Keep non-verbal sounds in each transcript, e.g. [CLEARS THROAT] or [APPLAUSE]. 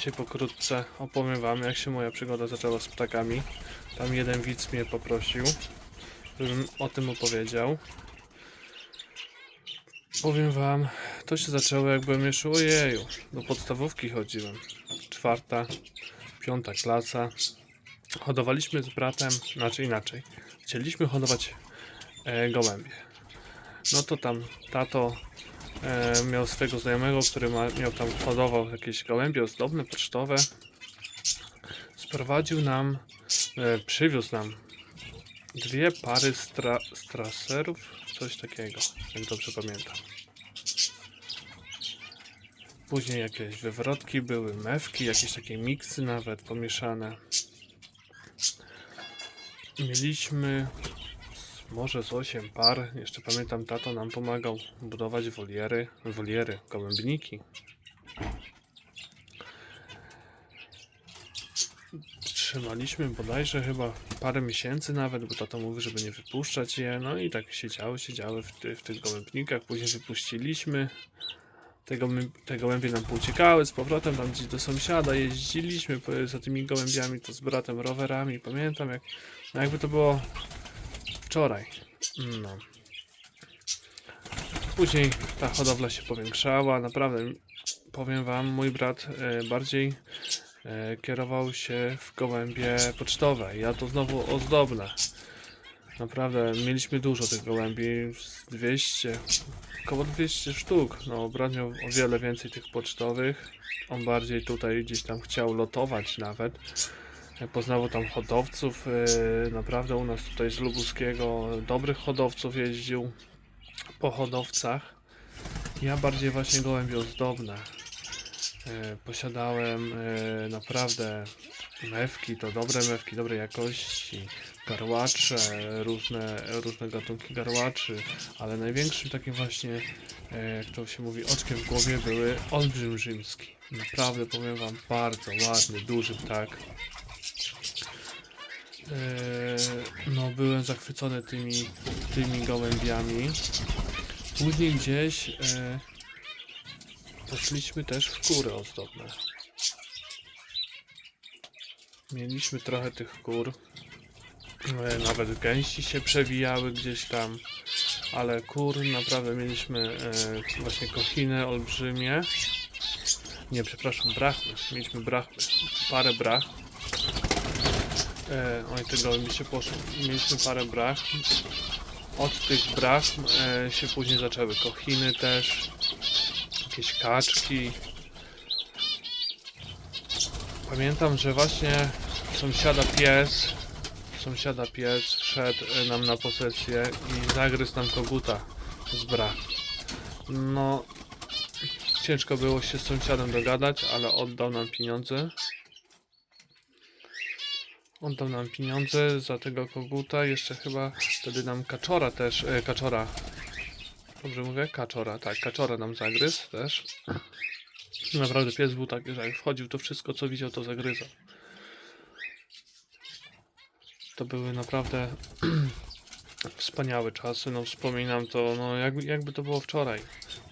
Dzisiaj pokrótce opowiem wam, jak się moja przygoda zaczęła z ptakami. Tam jeden widz mnie poprosił, żebym o tym opowiedział. Powiem wam, to się zaczęło jak byłem jeszcze ojeju. Do podstawówki chodziłem. Czwarta, piąta klasa. Hodowaliśmy z bratem, znaczy inaczej. Chcieliśmy hodować e, gołębie. No to tam tato e, miał swojego znajomego, który ma, miał tam hodował jakieś gołębie ozdobne, pocztowe. Sprowadził nam, e, przywiózł nam dwie pary stra, straserów, coś takiego, jak dobrze pamiętam. Później jakieś wywrotki były, mewki, jakieś takie miksy nawet pomieszane. Mieliśmy może z 8 par. Jeszcze pamiętam, tato nam pomagał budować woliery, woliery, gołębniki. Trzymaliśmy bodajże chyba parę miesięcy nawet, bo tato mówi, żeby nie wypuszczać je. No i tak siedziały, siedziały w, ty, w tych gołębnikach. Później wypuściliśmy. Te, gołębie, te gołębie nam pouciekały z powrotem tam gdzieś do sąsiada. Jeździliśmy za tymi gołębiami, to z bratem rowerami. Pamiętam jak, no jakby to było wczoraj. No. Później ta hodowla się powiększała. Naprawdę, powiem wam, mój brat e, bardziej e, kierował się w gołębie pocztowe. Ja to znowu ozdobne. Naprawdę, mieliśmy dużo tych gołębi, z 200, około 200 sztuk. No, brat miał o wiele więcej tych pocztowych. On bardziej tutaj gdzieś tam chciał lotować nawet. Poznało tam hodowców, yy, naprawdę u nas tutaj z Lubuskiego dobrych hodowców jeździł po hodowcach. Ja bardziej właśnie gołębie ozdobne. Yy, Posiadałem naprawdę mewki, to dobre mewki, dobrej jakości, garłacze, różne, różne gatunki garłaczy, ale największym takim właśnie, jak to się mówi, oczkiem w głowie były olbrzym rzymski. Naprawdę powiem wam, bardzo ładny, duży ptak. Eee, no byłem zachwycony tymi, tymi gołębiami. Później gdzieś e, poszliśmy też w kury ozdobne. Mieliśmy trochę tych kur. E, nawet gęsi się przewijały gdzieś tam. Ale kur naprawdę mieliśmy e, właśnie kochiny olbrzymie. Nie, przepraszam, brachmy. Mieliśmy brachmy. Parę brach. E, oj, te gołębie się poszły. Mieliśmy parę brach. Od tych brach e, się później zaczęły kochiny też. Jakieś kaczki. Pamiętam, że właśnie sąsiada pies, sąsiada pies wszedł e, nam na posesję i zagryzł nam koguta z brach. No, ciężko było się z sąsiadem dogadać, ale oddał nam pieniądze. Oddał nam pieniądze za tego koguta, jeszcze chyba wtedy nam kaczora też, e, kaczora, dobrze mówię? Kaczora, tak, kaczora nam zagryzł też. Naprawdę pies był taki, że jak wchodził to wszystko co widział to zagryzał. To były naprawdę [CLEARS THROAT] wspaniałe czasy, no wspominam to, no jakby, jakby to było wczoraj.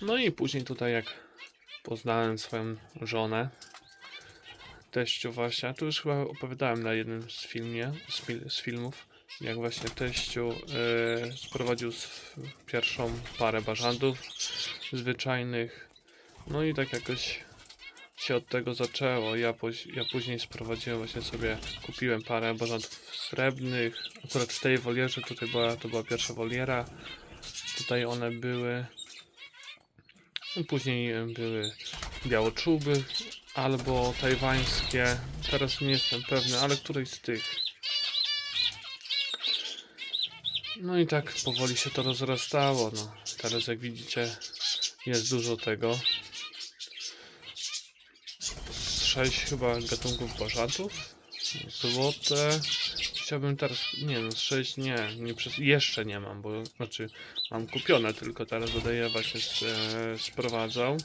No i później tutaj jak poznałem swoją żonę, teściu właśnie, a tu już chyba opowiadałem na jednym z filmie, z, fil, z filmów, jak właśnie teściu e, sprowadził pierwszą parę bażantów zwyczajnych, no i tak jakoś się od tego zaczęło. Ja, ja później sprowadziłem właśnie sobie, kupiłem parę bażantów srebrnych, akurat w tej wolierze, tutaj była, to była pierwsza woliera, tutaj one były, później były białoczuby, albo tajwańskie. Teraz nie jestem pewny, ale któryś z tych. No i tak powoli się to rozrastało. No. Teraz jak widzicie jest dużo tego. Z sześć chyba gatunków bażantów. Złote. Chciałbym teraz, nie no, z sześć nie, nie przez, jeszcze nie mam, bo znaczy mam kupione, tylko teraz je właśnie s- e, sprowadzał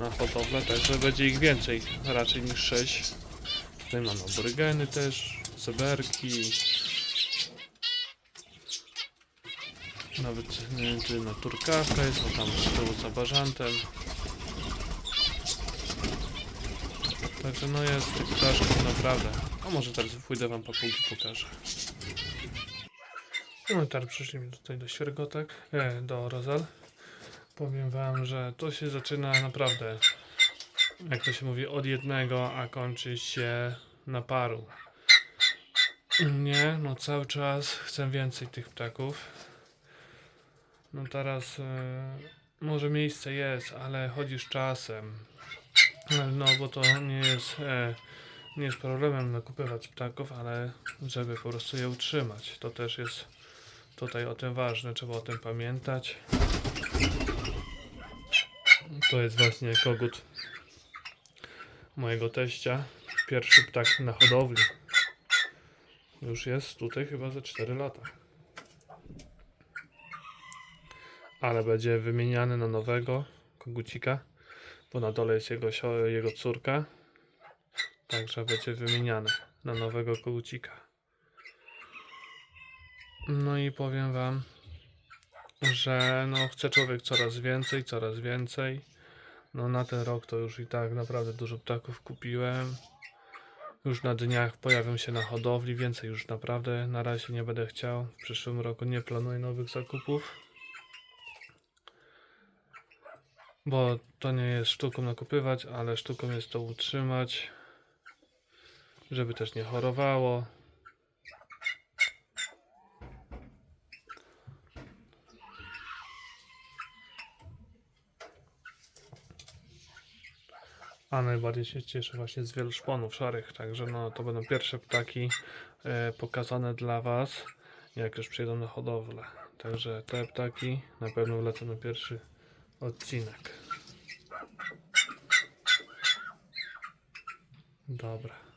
na hodowlę, także będzie ich więcej raczej niż 6. Tutaj mamy aborygeny też, zeberki. Nawet y, tu na turkawka jest, no tam z tyłu za bażantem. Także no jest tych ptaszków naprawdę. A może teraz pójdę wam po półki pokażę. No i teraz przyszliśmy tutaj do świergotek, e, do Rozal. Powiem wam, że to się zaczyna naprawdę, jak to się mówi, od jednego, a kończy się na paru. Nie, no cały czas chcę więcej tych ptaków. No teraz e, może miejsce jest, ale chodzi z czasem. No bo to nie jest, e, nie jest problemem nakupywać ptaków, ale żeby po prostu je utrzymać. To też jest tutaj o tym ważne, trzeba o tym pamiętać. To jest właśnie kogut mojego teścia. Pierwszy ptak na hodowli. Już jest tutaj chyba za 4 lata. Ale będzie wymieniany na nowego kogucika, bo na dole jest jego, jego córka. Także będzie wymieniany na nowego kogucika. No i powiem wam, że no chce człowiek coraz więcej, coraz więcej. No na ten rok to już i tak naprawdę dużo ptaków kupiłem. Już na dniach pojawią się na hodowli, więcej już naprawdę na razie nie będę chciał. W przyszłym roku nie planuję nowych zakupów. Bo to nie jest sztuką nakupywać, ale sztuką jest to utrzymać, żeby też nie chorowało. A najbardziej się cieszę właśnie z wielu szponów szarych, także no to będą pierwsze ptaki e, pokazane dla Was, jak już przyjdą na hodowlę. Także te ptaki na pewno wlecą na pierwszy odcinek. Dobra.